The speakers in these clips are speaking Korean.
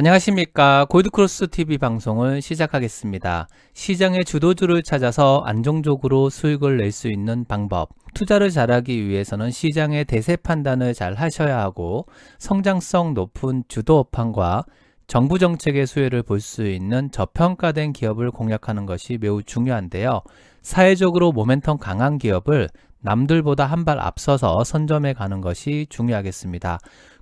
안녕하십니까. 골드크로스 TV 방송을 시작하겠습니다. 시장의 주도주를 찾아서 안정적으로 수익을 낼 수 있는 방법. 투자를 잘하기 위해서는 시장의 대세 판단을 잘 하셔야 하고 성장성 높은 주도 업황과 정부 정책의 수혜를 볼 수 있는 저평가된 기업을 공략하는 것이 매우 중요한데요. 사회적으로 모멘텀 강한 기업을 남들보다 한 발 앞서서 선점해 가는 것이 중요하겠습니다.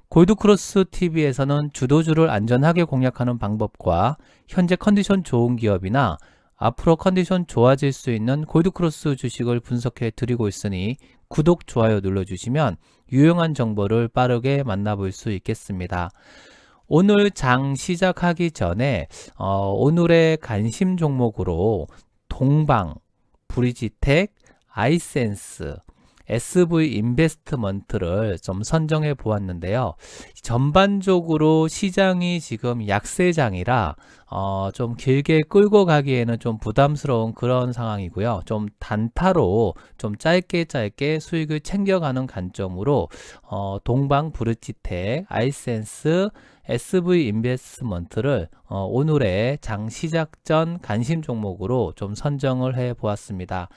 골드크로스 TV에서는 주도주를 안전하게 공략하는 방법과 현재 컨디션 좋은 기업이나 앞으로 컨디션 좋아질 수 있는 골드크로스 주식을 분석해 드리고 있으니 구독, 좋아요 눌러주시면 유용한 정보를 빠르게 만나볼 수 있겠습니다. 오늘 장 시작하기 전에 어, 오늘의 관심 종목으로 동방, 브리지텍, 아이센스, SV 인베스트먼트를 좀 선정해 보았는데요. 전반적으로 시장이 지금 약세장이라 어, 좀 길게 끌고 가기에는 좀 부담스러운 그런 상황이고요. 좀 단타로 좀 짧게 짧게 수익을 챙겨가는 관점으로 어, 동방 브르치텍, 아이센스, SV 인베스트먼트를 어, 오늘의 장 시작 전 관심 종목으로 좀 선정을 해 보았습니다.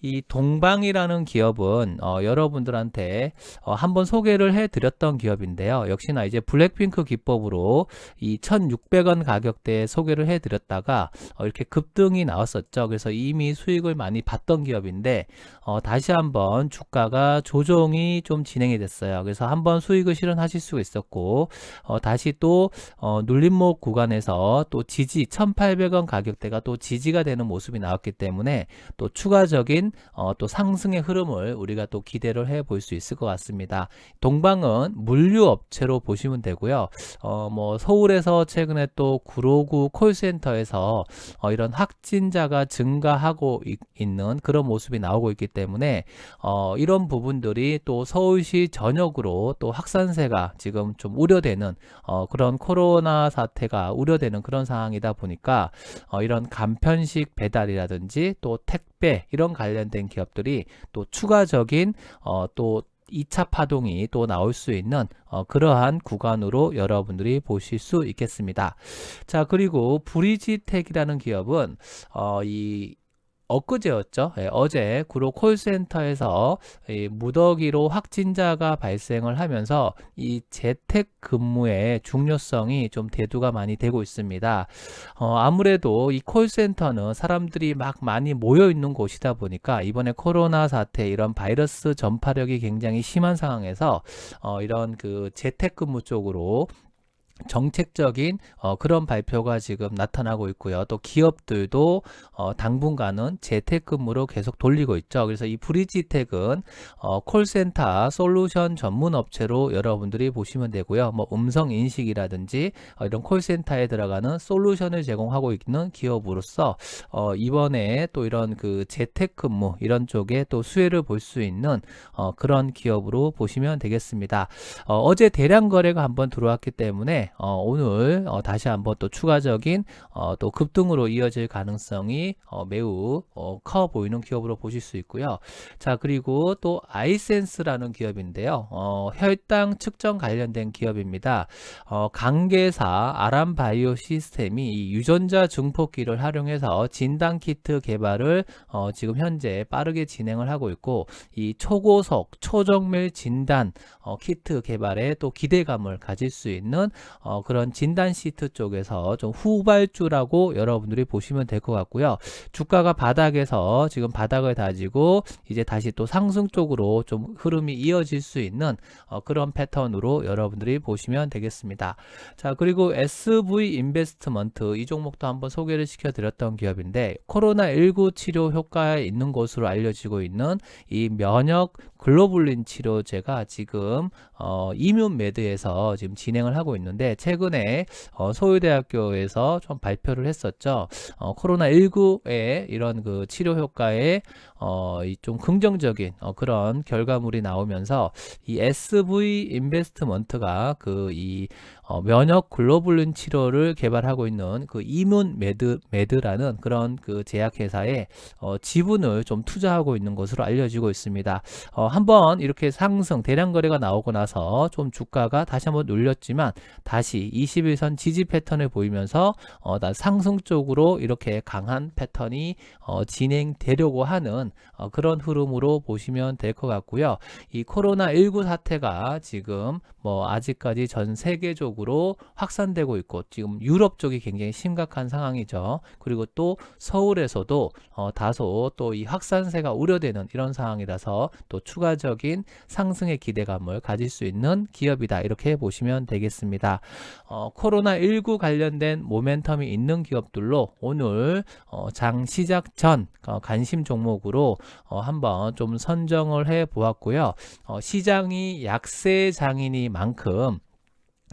이 동방이라는 기업은 어, 여러분들한테 어, 한번 소개를 해 드렸던 기업인데요. 역시나 이제 블랙핑크 기법으로 이 1,600원 가격대에 소개를 해 드렸다가 어, 이렇게 급등이 나왔었죠. 그래서 이미 수익을 많이 봤던 기업인데 어, 다시 한번 주가가 조정이 좀 진행이 됐어요. 그래서 한번 수익을 실현하실 수가 있었고 어, 다시 또 어, 눌림목 구간에서 또 지지 1,800원 가격대가 또 지지가 되는 모습이 나왔기 때문에 또 추가적인 어, 또 상승의 흐름을 우리가 또 기대를 해볼 수 있을 것 같습니다. 동방은 물류 업체로 보시면 되고요. 어, 뭐 서울에서 최근에 또 구로구 콜센터에서 어, 이런 확진자가 증가하고 있, 는 그런 모습이 나오고 있기 때문에 어, 이런 부분들이 또 서울시 전역으로 또 확산세가 지금 좀 우려되는 어, 그런 코로나 사태가 우려되는 그런 상황이다 보니까 어, 이런 간편식 배달이라든지 또 택배 이런 관련된 기업들이 또 추가적인 어, 또 2차 파동이 또 나올 수 있는 어, 그러한 구간으로 여러분들이 보실 수 있겠습니다. 자, 그리고 브리지텍이라는 기업은 어, 이 엊그제였죠. 예, 어제 구로 콜센터에서 이 무더기로 확진자가 발생을 하면서 이 재택 근무의 중요성이 좀 대두가 많이 되고 있습니다. 어, 아무래도 이 콜센터는 사람들이 막 많이 모여 있는 곳이다 보니까 이번에 코로나 사태 이런 바이러스 전파력이 굉장히 심한 상황에서 어, 이런 그 재택 근무 쪽으로 정책적인 어, 그런 발표가 지금 나타나고 있고요. 또 기업들도 어, 당분간은 재택근무로 계속 돌리고 있죠. 그래서 이 브리지텍은 어, 콜센터 솔루션 전문 업체로 여러분들이 보시면 되고요. 뭐 음성 인식이라든지 어, 이런 콜센터에 들어가는 솔루션을 제공하고 있는 기업으로서 어, 이번에 또 이런 그 재택근무 이런 쪽에 또 수혜를 볼 수 있는 어, 그런 기업으로 보시면 되겠습니다. 어, 어제 대량 거래가 한번 들어왔기 때문에 어, 오늘 어, 다시 한번 또 추가적인 어, 또 급등으로 이어질 가능성이 어, 매우 어, 커 보이는 기업으로 보실 수 있고요. 자 그리고 또 아이센스라는 기업인데요. 어, 혈당 측정 관련된 기업입니다. 어, 강계사 아람바이오 시스템이 이 유전자 증폭기를 활용해서 진단 키트 개발을 어, 지금 현재 빠르게 진행을 하고 있고 이 초고속 초정밀 진단 어, 키트 개발에 또 기대감을 가질 수 있는 어, 그런 진단 시트 쪽에서 좀 후발주라고 여러분들이 보시면 될 것 같고요. 주가가 바닥에서 지금 바닥을 다지고 이제 다시 또 상승 쪽으로 좀 흐름이 이어질 수 있는 어, 그런 패턴으로 여러분들이 보시면 되겠습니다. 자, 그리고 SV 인베스트먼트 이 종목도 한번 소개를 시켜 드렸던 기업인데 코로나19 치료 효과에 있는 것으로 알려지고 있는 이 면역 글로불린 치료제가 지금 어, 이뮨 매드에서 지금 진행을 하고 있는데 최근에 어, 서울대학교에서 좀 발표를 했었죠. 어, 코로나19의 이런 그 치료 효과에 어, 이좀 긍정적인 어, 그런 결과물이 나오면서 이 SV 인베스트먼트가 그이 어, 면역 글로불린 치료를 개발하고 있는 그 이문 메드 메드라는 그런 그 제약회사에 어, 지분을 좀 투자하고 있는 것으로 알려지고 있습니다. 어, 한번 이렇게 상승 대량 거래가 나오고 나서 좀 주가가 다시 한번 눌렸지만 다시 21선 지지 패턴을 보이면서 어, 나 상승 쪽으로 이렇게 강한 패턴이 어, 진행되려고 하는 어, 그런 흐름으로 보시면 될 것 같고요. 이 코로나 19 사태가 지금 뭐 아직까지 전 세계적으로 확산되고 있고 지금 유럽 쪽이 굉장히 심각한 상황이죠. 그리고 또 서울에서도 어, 다소 또 이 확산세가 우려되는 이런 상황이라서 또 추가적인 상승의 기대감을 가질 수 있는 기업이다 이렇게 보시면 되겠습니다. 어, 코로나19 관련된 모멘텀이 있는 기업들로 오늘 어, 장 시작 전 어, 관심 종목으로 어, 한번 좀 선정을 해 보았고요. 어, 시장이 약세 장이니만큼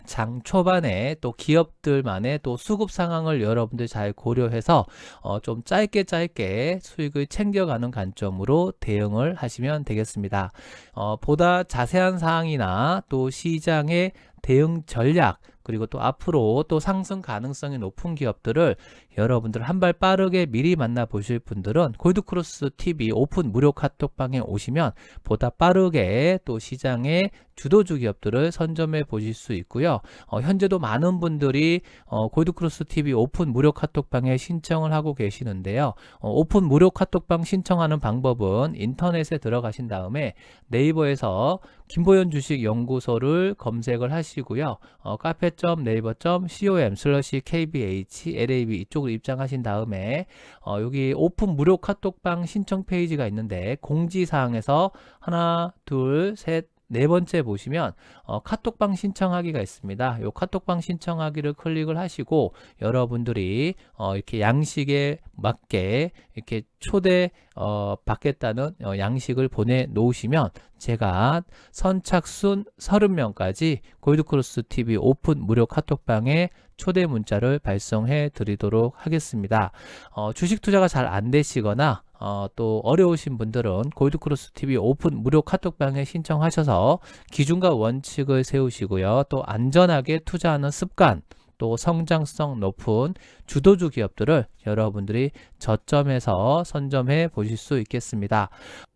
장 초반에 또 기업들만의 또 수급 상황을 여러분들 잘 고려해서 어, 좀 짧게 짧게 수익을 챙겨가는 관점으로 대응을 하시면 되겠습니다. 어, 보다 자세한 사항이나 또 시장의 대응 전략 그리고 또 앞으로 또 상승 가능성이 높은 기업들을 여러분들 한 발 빠르게 미리 만나 보실 분들은 골드크로스 TV 오픈 무료 카톡방에 오시면 보다 빠르게 또 시장의 주도주 기업들을 선점해 보실 수 있고요. 어, 현재도 많은 분들이 어, 골드크로스 TV 오픈 무료 카톡방에 신청을 하고 계시는데요. 어, 오픈 무료 카톡방 신청하는 방법은 인터넷에 들어가신 다음에 네이버에서 김보현 주식 연구소를 검색을 하시고요. 어, 카페. 네이버.com 슬러시 kbh lab 이쪽으로 입장하신 다음에 어, 여기 오픈 무료 카톡방 신청 페이지가 있는데 공지사항에서 하나, 둘, 셋, 네 번째 보시면 어, 카톡방 신청하기가 있습니다. 이 카톡방 신청하기를 클릭을 하시고 여러분들이 어, 이렇게 양식에 맞게 이렇게 초대 어, 받겠다는 어, 양식을 보내 놓으시면 제가 선착순 30명까지 골드크로스 TV 오픈 무료 카톡방에 초대 문자를 발송해 드리도록 하겠습니다. 어, 주식 투자가 잘 안 되시거나 어, 또 어려우신 분들은 골드크로스 TV 오픈 무료 카톡방에 신청하셔서 기준과 원칙을 세우시고요. 또 안전하게 투자하는 습관, 또 성장성 높은 주도주 기업들을 여러분들이 저점에서 선점해 보실 수 있겠습니다.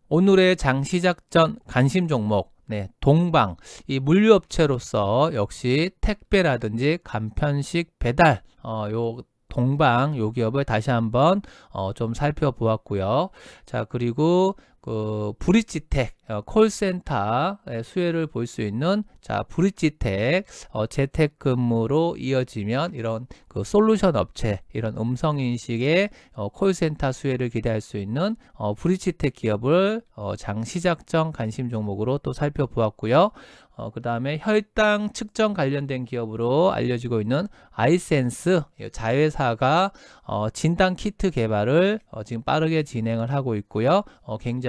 오늘의 장 시작 전 관심 종목 네, 동방 이 물류업체로서 역시 택배라든지 간편식 배달 어, 요 동방 요 기업을 다시 한번 어, 좀 살펴보았고요. 자 그리고 그 브릿지텍 어, 콜센터의 수혜를 볼 수 있는 자 브릿지텍 어, 재택근무로 이어지면 이런 그 솔루션 업체 이런 음성 인식의 어, 콜센터 수혜를 기대할 수 있는 어, 브릿지텍 기업을 어, 장 시작점 관심 종목으로 또 살펴보았고요. 어, 그 다음에 혈당 측정 관련된 기업으로 알려지고 있는 아이센스 자회사가 어, 진단 키트 개발을 어, 지금 빠르게 진행을 하고 있고요. 어, 굉장히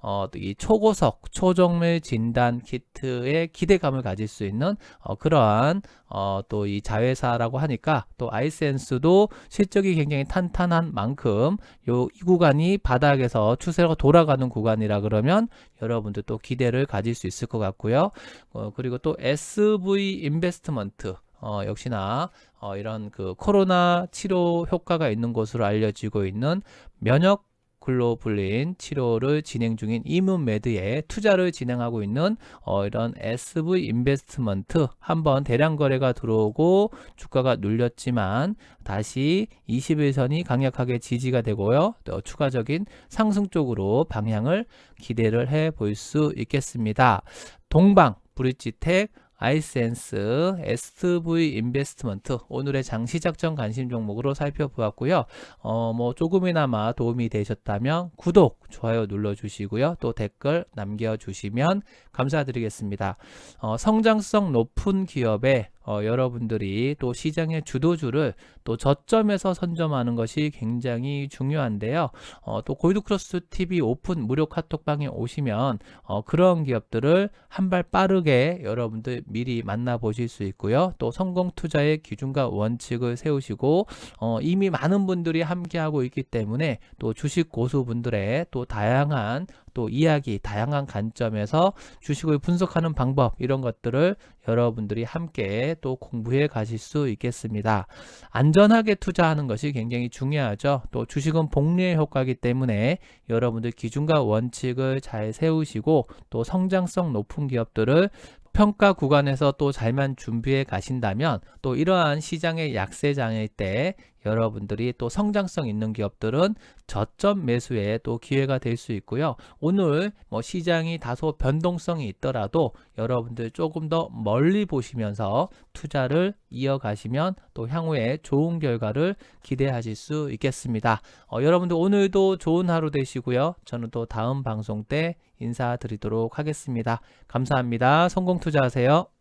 어, 이 초고속 초정밀 진단 키트에 기대감을 가질 수 있는 어, 그러한 어, 또 이 자회사라고 하니까 또 아이센스도 실적이 굉장히 탄탄한 만큼 요 이 구간이 바닥에서 추세가 돌아가는 구간이라 그러면 여러분들 또 기대를 가질 수 있을 것 같고요. 어, 그리고 또 SV 인베스트먼트 어, 역시나 어, 이런 그 코로나 치료 효과가 있는 것으로 알려지고 있는 면역 글로불린 치료를 진행 중인 이문메드에 투자를 진행하고 있는 어, 이런 SV 인베스트먼트 한번 대량 거래가 들어오고 주가가 눌렸지만 다시 21선이 강력하게 지지가 되고요. 또 추가적인 상승 쪽으로 방향을 기대를 해 볼 수 있겠습니다. 동방 브릿지텍 아이센스, SV 인베스트먼트 오늘의 장시작 전 관심 종목으로 살펴보았고요. 어, 뭐 조금이나마 도움이 되셨다면 구독, 좋아요 눌러주시고요. 또 댓글 남겨주시면 감사드리겠습니다. 어, 성장성 높은 기업에 어, 여러분들이 또 시장의 주도주를 또 저점에서 선점하는 것이 굉장히 중요한데요. 어, 또 골드크로스 TV 오픈 무료 카톡방에 오시면 어, 그런 기업들을 한 발 빠르게 여러분들 미리 만나보실 수 있고요. 또 성공 투자의 기준과 원칙을 세우시고 어, 이미 많은 분들이 함께하고 있기 때문에 또 주식 고수분들의 또 다양한 또 이야기, 다양한 관점에서 주식을 분석하는 방법 이런 것들을 여러분들이 함께 또 공부해 가실 수 있겠습니다. 안전하게 투자하는 것이 굉장히 중요하죠. 또 주식은 복리의 효과이기 때문에 여러분들 기준과 원칙을 잘 세우시고 또 성장성 높은 기업들을 평가 구간에서 또 잘만 준비해 가신다면 또 이러한 시장의 약세장일 때 여러분들이 또 성장성 있는 기업들은 저점 매수에 또 기회가 될 수 있고요. 오늘 뭐 시장이 다소 변동성이 있더라도 여러분들 조금 더 멀리 보시면서 투자를 이어가시면 또 향후에 좋은 결과를 기대하실 수 있겠습니다. 어, 여러분들 오늘도 좋은 하루 되시고요. 저는 또 다음 방송 때 인사드리도록 하겠습니다. 감사합니다. 성공 투자하세요.